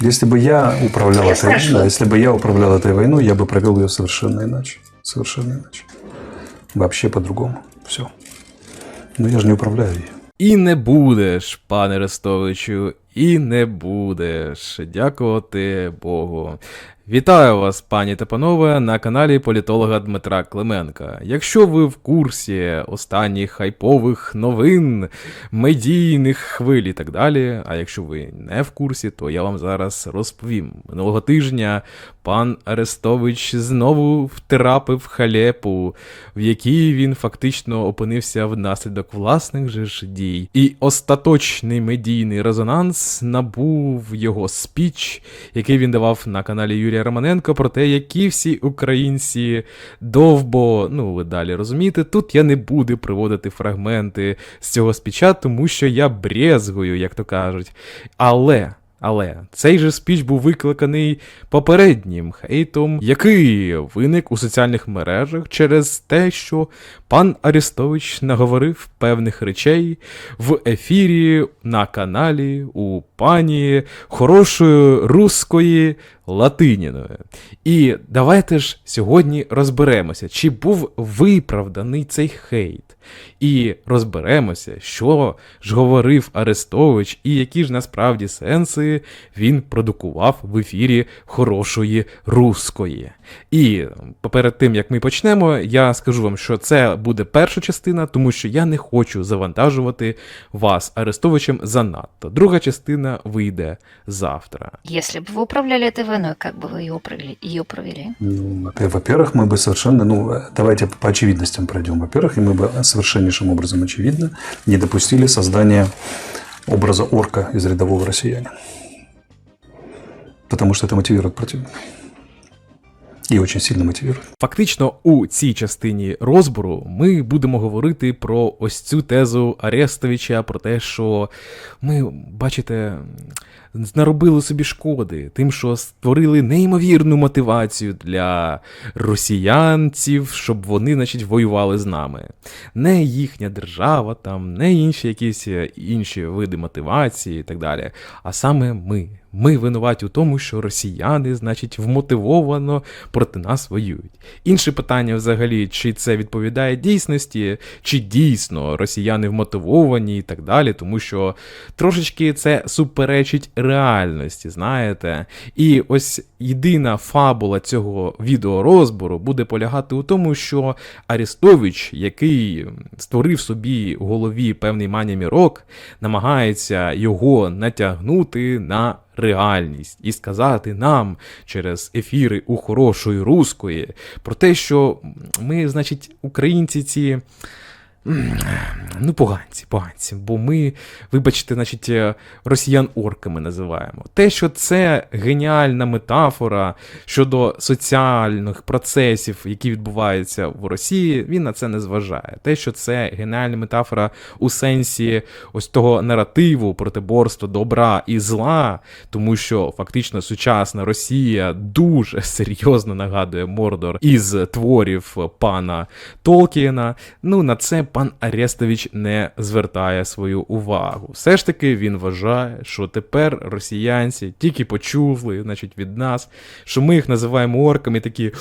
Если бы я управлял Я этой, слышала. да, если бы я управлял этой войной, я бы провел ее совершенно иначе. Совершенно иначе. Вообще по-другому. Все. Но я же не управляю ей. І не будеш, пане Рестовичу, і не будеш. Дякувати Богу. Вітаю вас, пані та панове, на каналі політолога Дмитра Клименка. Якщо ви в курсі останніх хайпових новин, медійних хвиль і так далі, а якщо ви не в курсі, то я вам зараз розповім. Минулого тижня пан Арестович знову втрапив халепу, в якій він фактично опинився внаслідок власних же ж дій. І остаточний медійний резонанс набув його спіч, який він давав на каналі Юрія Романенко про те, які всі українці довбо, ну ви далі розумієте, тут я не буду приводити фрагменти з цього спіча, тому що я брезгую, як то кажуть. Але. Але цей же спіч був викликаний попереднім хейтом, який виник у соціальних мережах через те, що пан Арестович наговорив певних речей в ефірі на каналі у пані хорошої руської латиніною. І давайте ж сьогодні розберемося, чи був виправданий цей хейт. І розберемося, що ж говорив Арестович, і які ж насправді сенси він продукував в ефірі хорошої руської. І перед тим як ми почнемо, я скажу вам, що це буде перша частина, тому що я не хочу завантажувати вас Арестовичем занадто. Друга частина вийде завтра. Если бы вы управляли этой войной, как бы вы ее провели? Ее провели? Ну, это, во-первых, мы бы совершенно, ну, э, давайте по очевидностям пройдем. Во-первых, и мы бы совершеннейшим образом очевидно не допустили создания образа орка из рядового россиянина. Потому что это мотивирует противника. И очень сильно мотивує. Фактично, у цій частині розбору ми будемо говорити про ось цю тезу Арестовича, про те, що ми, бачите, наробили собі шкоди, тим, що створили неймовірну мотивацію для росіянців, щоб вони, значить, воювали з нами. Не їхня держава, там, не інші якісь е, інші види мотивації і так далі, а саме ми. Ми винуваті у тому, що росіяни, значить, вмотивовано проти нас воюють. Інше питання взагалі, чи це відповідає дійсності, чи дійсно росіяни вмотивовані і так далі, тому що трошечки це суперечить реальності, знаєте. І ось єдина фабула цього відеорозбору буде полягати у тому, що Арестович, який створив собі у голові певний манімірок, намагається його натягнути на реальність і сказати нам через ефіри у хорошої руської про те, що ми, значить, українці ці. Ну, поганці, поганці, бо ми, вибачте, значить, е, росіян орками називаємо. Те, що це геніальна метафора щодо соціальних процесів, які відбуваються в Росії, він на це не зважає. Те, що це геніальна метафора у сенсі ось того наративу протиборства добра і зла, тому що фактично сучасна Росія дуже серйозно нагадує Мордор із творів пана Толкіна. Ну на це пан Арестович не звертає свою увагу. Все ж таки він вважає, що тепер росіянці тільки почули, значить, від нас, що ми їх називаємо орками, такі.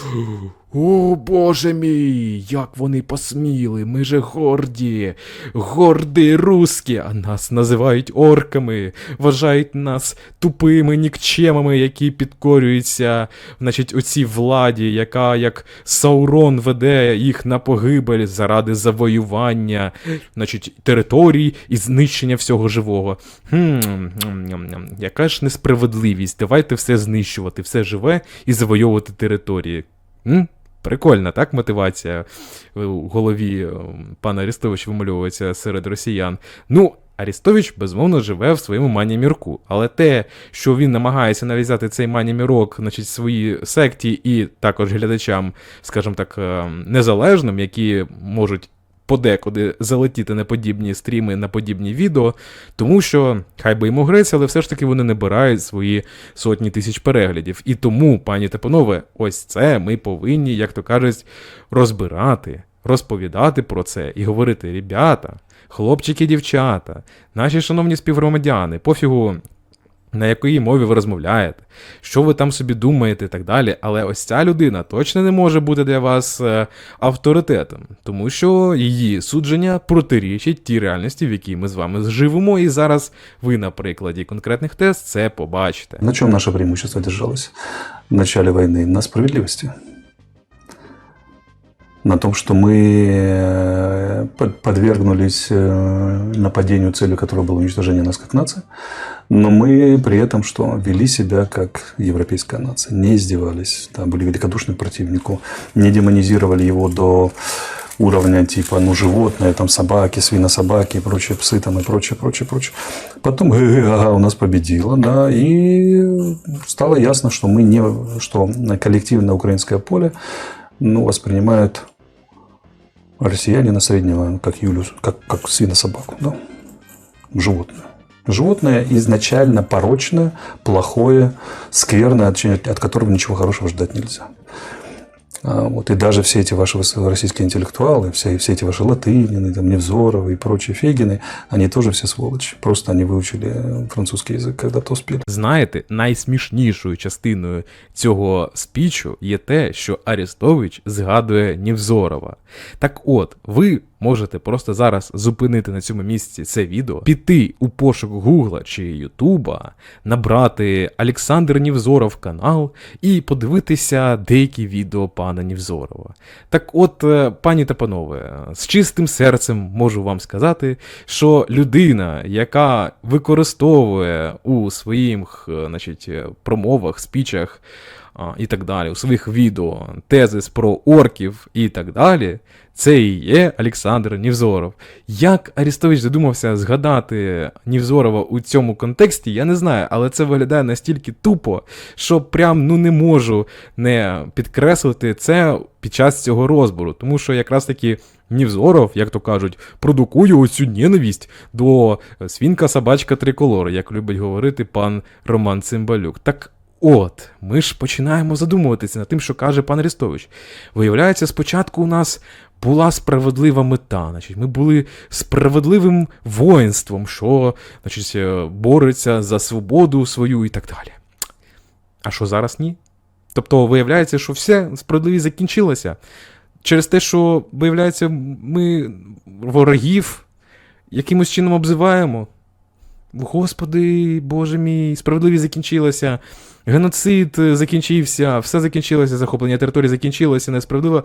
О, боже мій, як вони посміли, ми же горді, горді русські, а нас називають орками, вважають нас тупими нікчемами, які підкорюються, значить, оцій владі, яка як Саурон веде їх на погибель заради завоювання, значить, територій і знищення всього живого. Хм, яка ж несправедливість? Давайте все знищувати, все живе і завойовувати території. М? Прикольна, так, мотивація у голові е, пана Арістовича вимальовується серед росіян. Ну, Арістович, безумовно, живе в своєму манімірку. Але те, що він намагається нав'язати цей манімірок, значить, своїй секті і також глядачам, скажімо так, е, незалежним, які можуть подекуди залетіти на подібні стріми, на подібні відео, тому що хай би йому грець, але все ж таки вони набирають свої сотні тисяч переглядів. І тому, пані та панове, ось це ми повинні, як то кажуть, розбирати, розповідати про це і говорити: ребята, хлопчики, дівчата, наші шановні співгромадяни, пофігу. На якій мові ви розмовляєте, що ви там собі думаєте і так далі. Але ось ця людина точно не може бути для вас е, авторитетом, тому що її судження протирічить тій реальності, в якій ми з вами живемо. І зараз ви на прикладі конкретних тест це побачите. На чому наше преимущество держалось в начале війни? На справедливости. На том, что мы э, под- подвергнулись э, нападению, целью которого было уничтожение нас как нации, но мы при этом что вели себя как европейская нация, не издевались, да, были великодушны к противнику, не демонизировали его до уровня типа, ну, животные, там, собаки, свинособаки и прочие псы там и прочее, прочее, прочее. Потом гэ-гэ, ага, у нас победила, да, и стало ясно, что мы не, что коллективное украинское поле, ну, воспринимают россиянина среднего, как Юлю, как, как свинособаку, да, животное. Животное изначально порочное, плохое, скверное, от, от которого ничего хорошего ждать нельзя. А, Вот, и даже все эти ваши выс- российские интеллектуалы, все, все эти ваши Латынины, там, Невзоровы и прочие Фегины, они тоже все сволочи. Просто они выучили э, французский язык когда-то успели. Знаєте, найсмішнішою частиною цього спічу є те, що Арестович згадує Нівзорова. Так от, ви можете просто зараз зупинити на цьому місці це відео, піти у пошук Гугла чи Ютуба, набрати Олександр Нівзоров канал і подивитися деякі відео пана Нівзорова. Так от, е, пані та панове, з чистим серцем можу вам сказати, що людина, яка використовує у своїх е, значить, е, промовах, спічах і так далі, у своїх відео тезис про орків і так далі, це і є Олександр Нівзоров. Як Арістович задумався згадати Нівзорова у цьому контексті, я не знаю, але це виглядає настільки тупо, що прям ну не можу не підкреслити це під час цього розбору, тому що якраз таки. Нівзоров, як то кажуть, продукує оцю ненависть до свінка собачка триколор, як любить говорити пан Роман Цимбалюк. Так от, ми ж починаємо задумуватися над тим, що каже пан Арестович. Виявляється, спочатку у нас була справедлива мета. Значить, ми були справедливим воїнством, що значить, е, бореться за свободу свою і так далі. А що зараз ні? Тобто, виявляється, що все справедливість закінчилася. Через те, що, виявляється, ми ворогів якимось чином обзиваємо. Господи, Боже мій, справедливість закінчилася, геноцид е, закінчився, все закінчилося, захоплення території закінчилося, несправедливо.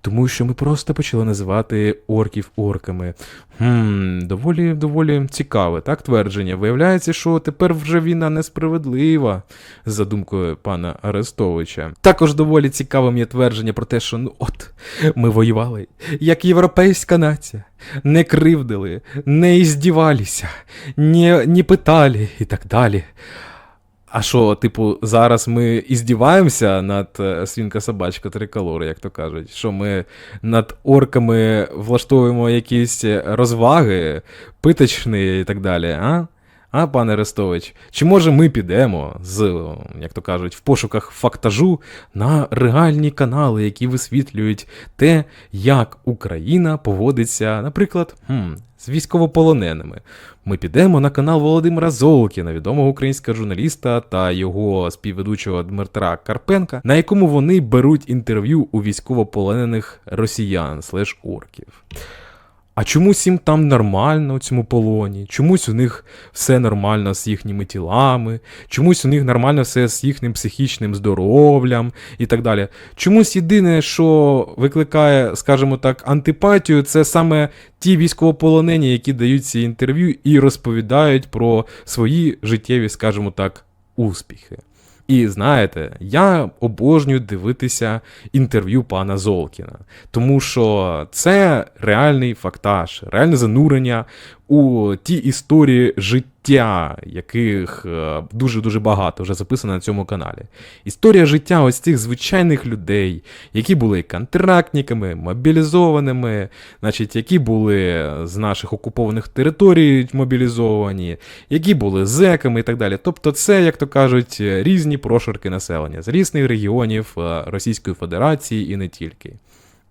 Тому що ми просто почали називати орків орками. Хм, доволі, доволі цікаве, так, твердження. Виявляється, що тепер вже війна несправедлива, за думкою пана Арестовича. Також доволі цікавим є твердження про те, що ну от ми воювали як європейська нація, не кривдили, не іздівалися, не, не питали і так далі. А що, типу, зараз ми іздіваємося над е, свінка собачка триколори, як то кажуть, що ми над орками влаштовуємо якісь розваги, питочні і так далі, а? А, пане Арестович, чи може ми підемо з, як то кажуть, в пошуках фактажу на реальні канали, які висвітлюють те, як Україна поводиться, наприклад, хм, з військовополоненими. Ми підемо на канал Володимира Золкіна, відомого українського журналіста та його співведучого Дмитра Карпенка, на якому вони беруть інтерв'ю у військовополонених росіян слеш орків. А чомусь їм там нормально у цьому полоні, чомусь у них все нормально з їхніми тілами, чомусь у них нормально все з їхнім психічним здоров'ям і так далі. Чомусь єдине, що викликає, скажімо так, антипатію, це саме ті військовополонені, які дають ці інтерв'ю і розповідають про свої життєві, скажімо так, успіхи. І знаєте, я обожнюю дивитися інтерв'ю пана Золкіна, тому що це реальний фактаж, реальне занурення у ті історії життя, яких е, дуже-дуже багато вже записано на цьому каналі. Історія життя ось цих звичайних людей, які були контрактниками, мобілізованими, значить, які були з наших окупованих територій мобілізовані, які були зеками і так далі. Тобто, це, як то кажуть, різні прошарки населення з різних регіонів е, Російської Федерації і не тільки.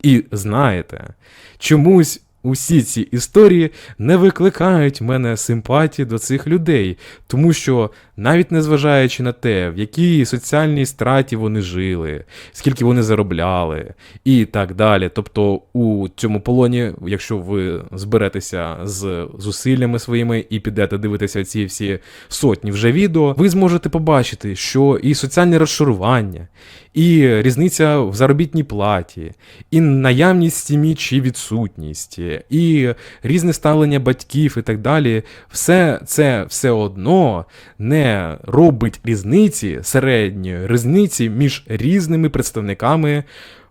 І знаєте, чомусь усі ці історії не викликають в мене симпатії до цих людей, тому що навіть незважаючи на те, в якій соціальній страті вони жили, скільки вони заробляли і так далі. Тобто у цьому полоні, якщо ви зберетеся з зусиллями своїми і підете дивитися ці всі сотні вже відео, ви зможете побачити, що і соціальне розшарування, і різниця в заробітній платі, і наявність сім'ї чи відсутність, і різне ставлення батьків і так далі, все це все одно не робить різниці середньої різниці між різними представниками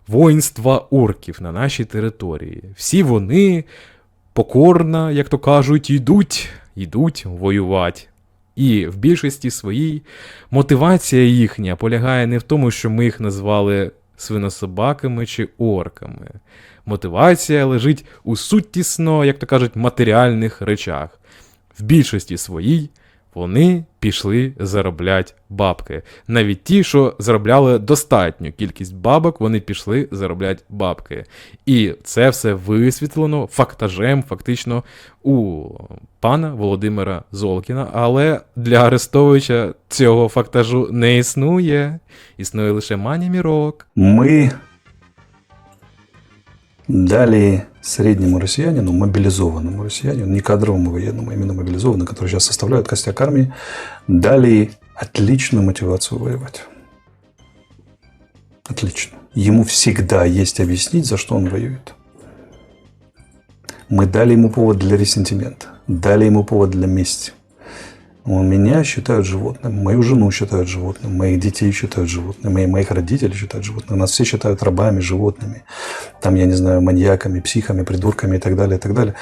воїнства орків на нашій території. Всі вони покорно, як то кажуть, йдуть, йдуть воювати. І в більшості своїй мотивація їхня полягає не в тому, що ми їх назвали свинособаками чи орками. Мотивація лежить у суттісно, як то кажуть, матеріальних речах. В більшості своїй вони пішли заробляти бабки. Навіть ті, що заробляли достатню кількість бабок, вони пішли заробляти бабки. І це все висвітлено фактажем, фактично, у пана Володимира Золкіна. Але для Арестовича цього фактажу не існує. Існує лише мані мірок. Мы дали среднему россиянину, мобилизованному россиянину, не кадровому военному, а именно мобилизованному, который сейчас составляют костяк армии, дали отличную мотивацию воевать. Отлично. Ему всегда есть объяснить, за что он воюет. Мы дали ему повод для ресентимента, дали ему повод для мести. Он меня считают животным, мою жену считают животным, моих детей считают животными, мои- моих родителей считают животными. Нас все считают рабами, животными, там, я не знаю, маньяками, психами, придурками и так далее, и так далее.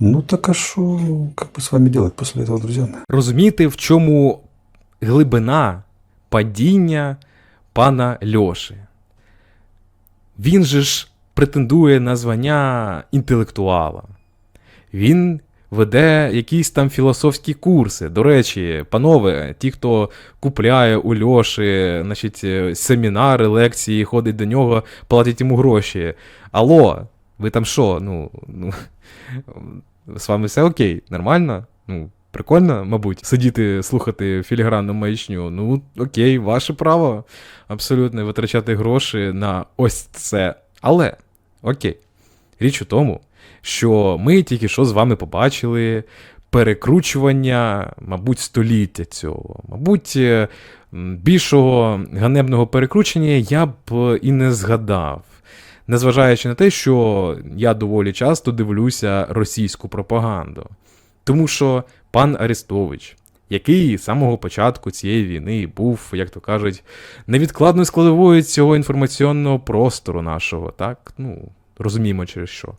Ну так а что, как бы с вами делать после этого, друзья мои? Розуміти, в чому глибина падіння пана Льоші. Він же ж претендує на звання інтелектуала. Він веде якісь там філософські курси. До речі, панове, ті, хто купляє у Льоші значить, е, семінари, лекції, ходить до нього, платять йому гроші. Алло, ви там що? Ну, ну, з вами все окей, нормально? Ну, прикольно, мабуть, сидіти, слухати філігранну маячню. Ну, окей, ваше право абсолютно витрачати гроші на ось це. Але, окей, річ у тому, що ми тільки що з вами побачили перекручування, мабуть, століття цього. Мабуть, е, більшого ганебного перекручення я б е, і не згадав. Незважаючи на те, що я доволі часто дивлюся російську пропаганду. Тому що пан Арестович, який з самого початку цієї війни був, як то кажуть, невідкладною складовою цього інформаційного простору нашого, так? Ну, розуміємо через що.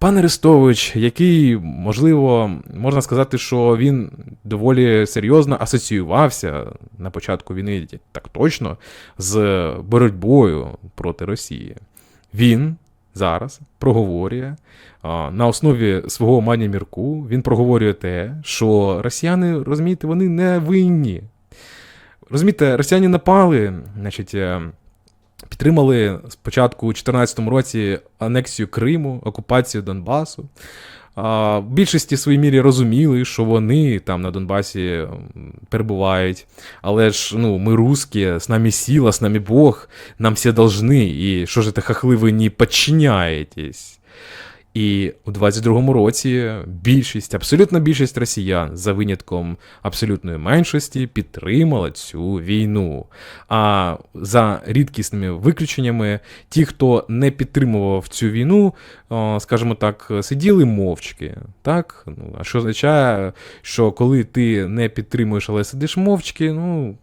Пан Арестович, який, можливо, можна сказати, що він доволі серйозно асоціювався на початку війни, так точно, з боротьбою проти Росії. Він зараз проговорює на основі свого мані мірку, він проговорює те, що росіяни, розумієте, вони не винні. Розумієте, росіяни напали, значить, е, підтримали спочатку у 2014 році анексію Криму, окупацію Донбасу. В більшості своїй мірі розуміли, що вони там на Донбасі перебувають. Але ж ну, ми русські, з нами сила, з нами Бог, нам всі должны. І що ж це хахли, ви не підчиняєтесь? І у 22-му році більшість, абсолютна більшість росіян, за винятком абсолютної меншості, підтримала цю війну. А за рідкісними виключеннями, ті, хто не підтримував цю війну, скажімо так, сиділи мовчки. Так? Ну, а що означає, що коли ти не підтримуєш, але сидиш мовчки, ну.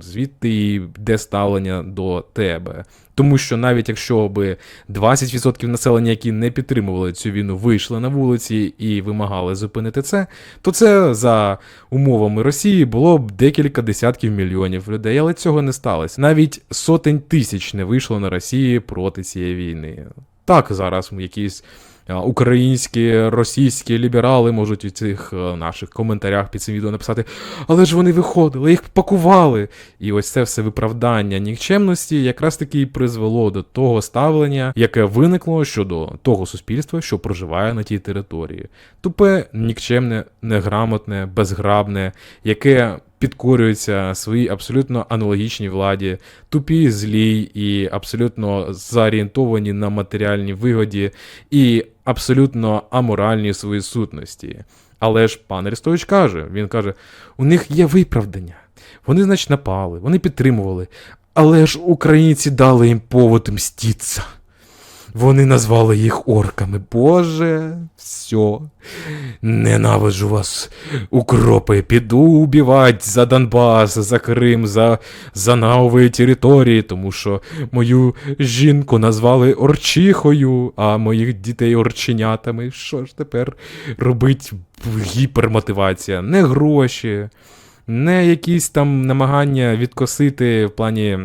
Звідти йде ставлення до тебе. Тому що навіть якщо би 20% населення, які не підтримували цю війну, вийшли на вулиці і вимагали зупинити це, то це за умовами Росії було б декілька десятків мільйонів людей, але цього не сталося. Навіть сотень тисяч не вийшло на Росії проти цієї війни. Так, зараз якісь українські, російські ліберали можуть у цих е, наших коментарях під цим відео написати, але ж вони виходили, їх пакували. І ось це все виправдання нікчемності якраз таки і призвело до того ставлення, яке виникло щодо того суспільства, що проживає на тій території. Тупе, нікчемне, неграмотне, безграбне, яке підкорюється своїй абсолютно аналогічній владі, тупі, злій і абсолютно зорієнтовані на матеріальній вигоді і абсолютно аморальні в своїй сутності. Але ж пан Арестович каже: він каже: у них є виправдання. Вони, значить, напали, вони підтримували. Але ж українці дали їм повод мстіться. Вони назвали їх орками. Боже, все. Ненавиджу вас, укропи. Піду убивать за Донбас, за Крим, за, за нові території, тому що мою жінку назвали орчихою, а моїх дітей орченятами. Що ж тепер робить гіпермотивація? Не гроші, не якісь там намагання відкосити в плані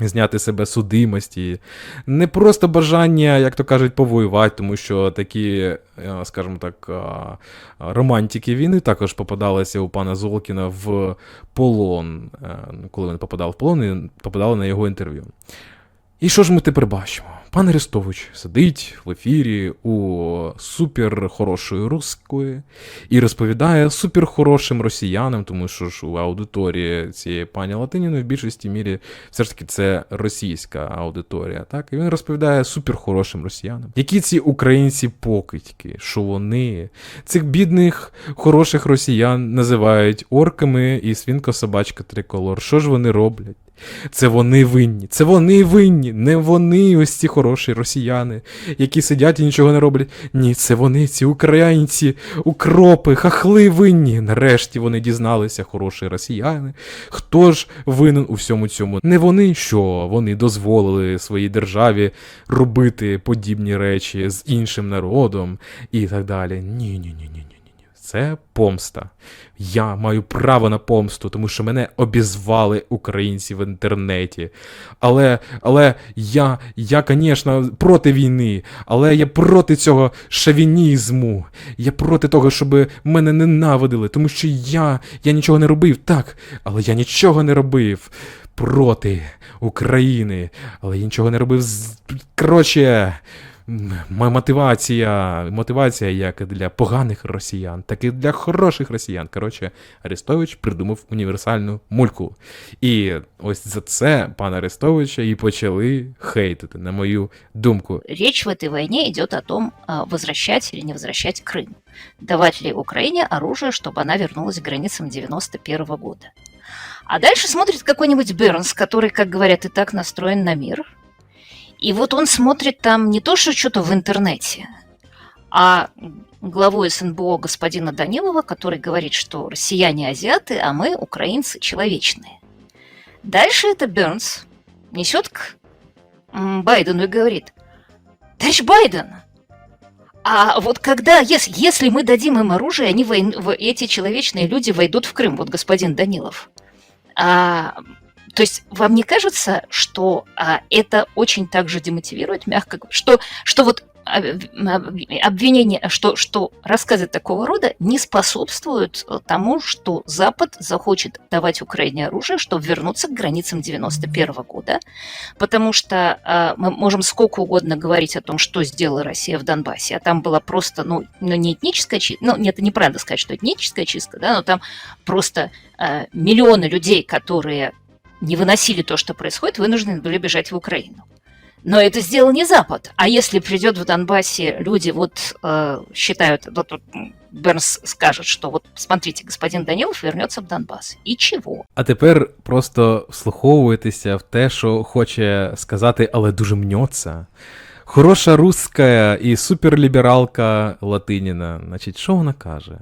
зняти себе судимості, не просто бажання, як то кажуть, повоювати, тому що такі, е, скажімо так, а, романтики війни також попадалися у пана Золкіна в полон. Е, Коли він попадав в полон, і попадали на його інтерв'ю. І що ж ми тепер бачимо? Пан Арестович сидить в ефірі у суперхорошої русської і розповідає суперхорошим росіянам, тому що ж у аудиторії цієї пані Латиніної в більшості мірі все ж таки це російська аудиторія. Так, і він розповідає суперхорошим росіянам, які ці українці покидьки, що вони цих бідних хороших росіян називають орками і свінко-собачка триколор. Що ж вони роблять? Це вони винні, це вони винні, не вони ось ці хороші росіяни, які сидять і нічого не роблять. Ні, це вони, ці українці, укропи, хахли винні. Нарешті вони дізналися, хороші росіяни. Хто ж винен у всьому цьому? Не вони, що вони дозволили своїй державі робити подібні речі з іншим народом і так далі. Ні, ні, ні, ні. Це помста. Я маю право на помсту, тому що мене обізвали українці в інтернеті. Але але я, я, звісно, проти війни, але я проти цього шовінізму. Я проти того, щоб мене ненавидили, тому що я, я нічого не робив, так, але я нічого не робив. Проти України, але я нічого не робив. з- Коротше, мотивація, мотивація як для поганих росіян, так і для хороших росіян. Коротше, Арестович придумав універсальну мульку. І ось за це пана Арестовича і почали хейтити, на мою думку. Речь в этой войне идет о том, а, возвращать или не возвращать Крым. Давать ли Украине оружие, чтобы она вернулась к границам 91 года. А дальше смотрит какой-нибудь Бернс, который, как говорят, и так настроен на мир. И вот он смотрит там не то, что что-то в интернете, а главу СНБО господина Данилова, который говорит, что россияне азиаты, а мы, украинцы, человечные. Дальше это Бернс несет к Байдену и говорит, товарищ Байден, а вот когда, если, если мы дадим им оружие, они войн- эти человечные люди войдут в Крым, вот господин Данилов. А, то есть вам не кажется, что а, это очень также демотивирует, мягко говоря, что, что вот а, об- обвинения, что, что рассказы такого рода не способствуют э, тому, что Запад захочет давать Украине оружие, чтобы вернуться к границам 91 года, потому что э, мы можем сколько угодно говорить о том, что сделала Россия в Донбассе, а там была просто, ну, ну не этническая чистка, ну, нет, это неправда сказать, что этническая чистка, да, но там просто э, миллионы людей, которые не выносили то, что происходит, вынуждены были бежать в Украину. Но это сделал не Запад. А если придет в Донбассе люди, вот э, считают, вот, вот, м, Бернс скажет, что вот смотрите, господин Данилов вернется в Донбасс. И чего? А тепер просто вслуховуйтеся в те, що хоче сказати, але дуже мнеться. Хороша руська і суперлібералка Латиніна. Значить, що вона каже?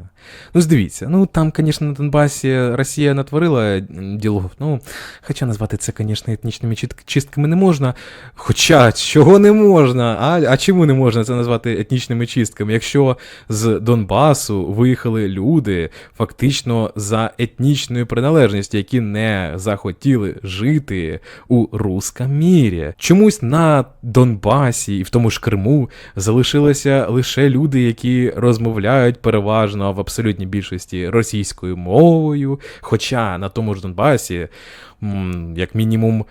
Ну, дивіться, ну там, звісно, на Донбасі Росія натворила діло. Ну, хоча назвати це, звісно, етнічними чистками не можна. Хоча чого не можна? А, а чому не можна це назвати етнічними чистками? Якщо з Донбасу виїхали люди фактично за етнічною приналежністю, які не захотіли жити у русском мірі. Чомусь на Донбасі Донбасі і в тому ж Криму залишилися лише люди, які розмовляють переважно в абсолютній більшості російською мовою. Хоча на тому ж Донбасі, як мінімум,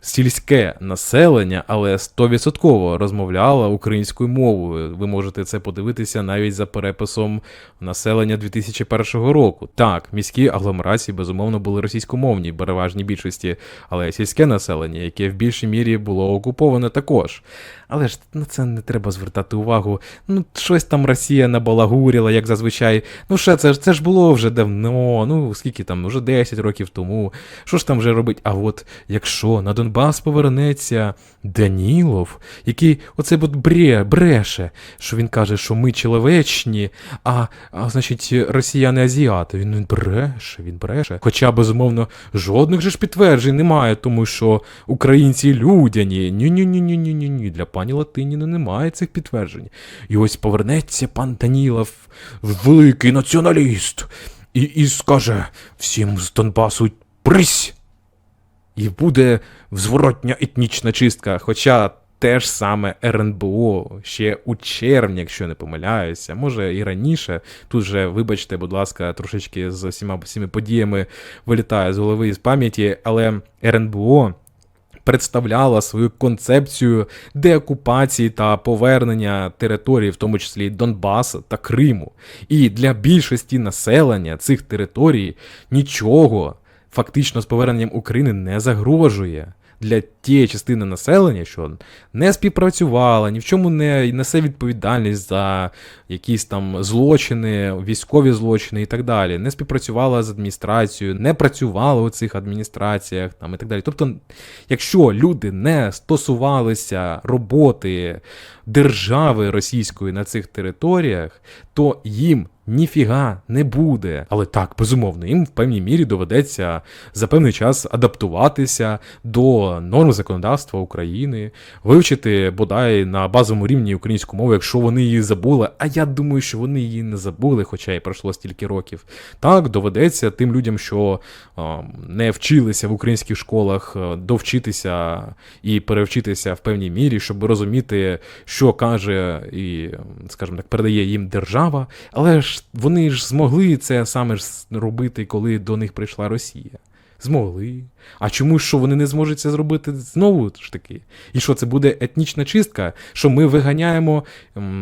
сільське населення, але 100% розмовляло українською мовою. Ви можете це подивитися навіть за переписом населення 2001 року. Так, міські агломерації безумовно були російськомовні в переважній більшості, але сільське населення, яке в більшій мірі було окуповане також. Але ж на це не треба звертати увагу. Ну, щось там Росія набалагурила, як зазвичай. Ну, ще це ж це ж було вже давно. Ну, скільки там, вже 10 років тому. Що ж там вже робить? А от якщо на Донбас повернеться Данілов, який оце от бре, бреше, що він каже, що ми чоловічні, а, а значить, росіяни азіати. Він, він бреше, він бреше. Хоча, безумовно, жодних же ж підтверджень немає, тому що українці людяні. Ні-ні-ні-ні-ні-ні. Для пані Латиніни немає цих підтверджень. І ось повернеться пан Данілов, великий націоналіст, і, і скаже всім з Донбасу прись! І буде зворотня етнічна чистка. Хоча те ж саме РНБО ще у червні, якщо не помиляюся, може і раніше. Тут же, вибачте, будь ласка, трошечки з усіма всіми подіями вилітає з голови і з пам'яті, але РНБО. Представляла свою концепцію деокупації та повернення територій, в тому числі Донбасу та Криму. І для більшості населення цих територій нічого фактично з поверненням України не загрожує. Для тієї частини населення, що не співпрацювала, ні в чому не несе відповідальність за якісь там злочини, військові злочини і так далі, не співпрацювала з адміністрацією, не працювала у цих адміністраціях там і так далі. Тобто, якщо люди не стосувалися роботи держави російської на цих територіях, то їм ніфіга не буде. Але так, безумовно, їм в певній мірі доведеться за певний час адаптуватися до норм законодавства України, вивчити бодай на базовому рівні українську мову, якщо вони її забули. А я думаю, що вони її не забули, хоча й пройшло стільки років. Так, доведеться тим людям, що не вчилися в українських школах, довчитися і перевчитися в певній мірі, щоб розуміти, що каже і, скажімо так, передає їм держава. Але ж вони ж змогли це саме ж робити, коли до них прийшла Росія. Змогли. А чому що вони не зможуть це зробити знову ж таки? І що це буде етнічна чистка? Що ми виганяємо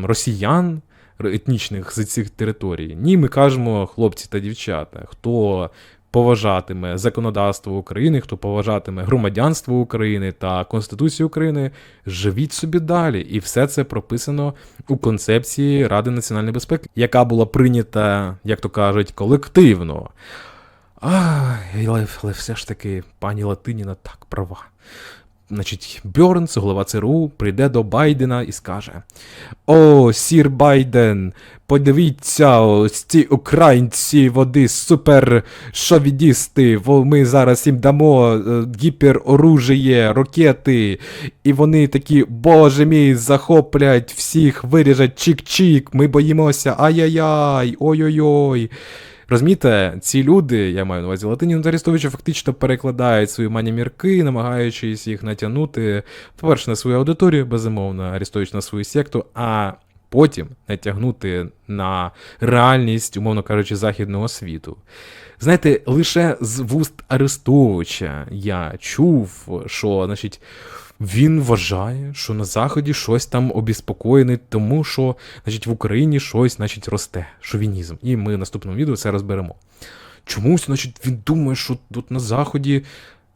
росіян етнічних з цих територій? Ні, ми кажемо, хлопці та дівчата, хто поважатиме законодавство України, хто поважатиме громадянство України та Конституцію України, живіть собі далі. І все це прописано у концепції Ради національної безпеки, яка була прийнята, як то кажуть, колективно. Ай, але, але все ж таки, пані Латиніна так права. Значить, Бьорнс, голова ЦРУ, прийде до Байдена і скаже: О, сір Байден, подивіться, ось ці українці води супер шовідісти, ми зараз їм дамо е, гіпероружіє, ракети, і вони такі, боже мій, захоплять всіх, виріжать чик-чик, ми боїмося, ай-яй-яй, ой-ой-ой. Розумієте, ці люди, я маю на увазі Латиніну та фактично перекладають свої манімірки, намагаючись їх натягнути, по-перше, на свою аудиторію, безумовно, Арестович на свою секту, а потім натягнути на реальність, умовно кажучи, західного світу. Знаєте, лише з вуст Арестовича я чув, що, значить, він вважає, що на Заході щось там обіспокоєне, тому що значить, в Україні щось значить, росте, шовінізм. І ми в наступному відео це розберемо. Чомусь, значить, він думає, що тут на Заході,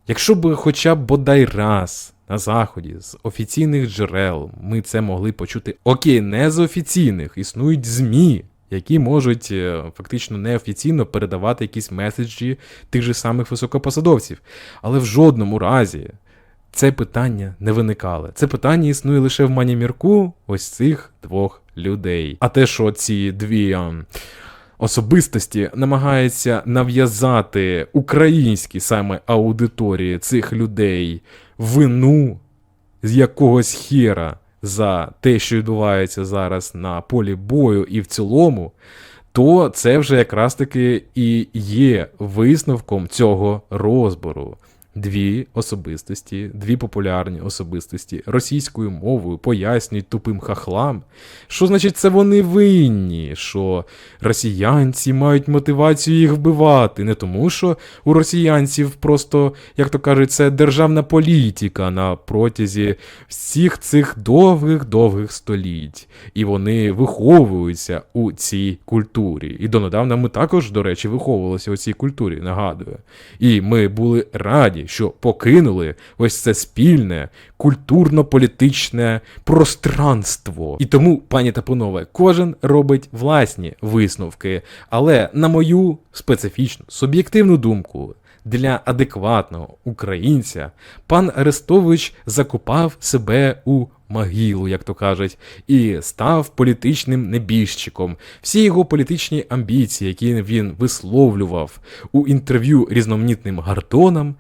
якщо б хоча б бодай раз на Заході з офіційних джерел ми це могли почути. Окей, не з офіційних, існують ЗМІ. Які можуть е, фактично неофіційно передавати якісь меседжі тих же самих високопосадовців. Але в жодному разі це питання не виникало. Це питання існує лише в манімірку ось цих двох людей. А те, що ці дві особистості намагаються нав'язати українській саме аудиторії цих людей вину з якогось хера за те, що відбувається зараз на полі бою і в цілому. То це вже якраз таки і є висновком цього розбору. Дві особистості, дві популярні особистості російською мовою пояснюють тупим хахлам, що значить це вони винні, що росіянці мають мотивацію їх вбивати, не тому, що у росіянців просто, як то кажуть, це державна політика на протязі всіх цих довгих-довгих століть. І вони виховуються у цій культурі. І донедавна ми також, до речі, виховувалися у цій культурі, нагадую. І ми були раді, що покинули ось це спільне культурно-політичне пространство. І тому, пані та панове, кожен робить власні висновки. Але на мою специфічну суб'єктивну думку. Для адекватного українця пан Арестович закопав себе у могилу, як то кажуть, і став політичним небіжчиком. Всі його політичні амбіції, які він висловлював у інтерв'ю різноманітним гартонам,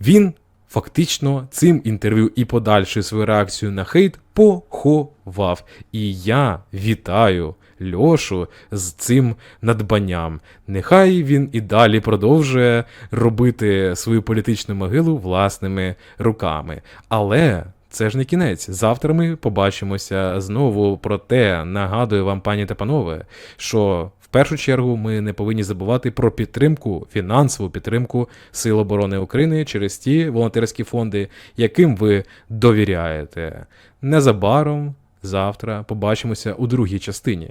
він фактично цим інтерв'ю і подальшою свою реакцію на хейт поховав. І я вітаю Льошу з цим надбанням. Нехай він і далі продовжує робити свою політичну могилу власними руками. Але. Це ж не кінець. Завтра ми побачимося знову. Проте нагадую вам, пані та панове, що в першу чергу ми не повинні забувати про підтримку, фінансову підтримку Сил оборони України через ті волонтерські фонди, яким ви довіряєте. Незабаром завтра побачимося у другій частині.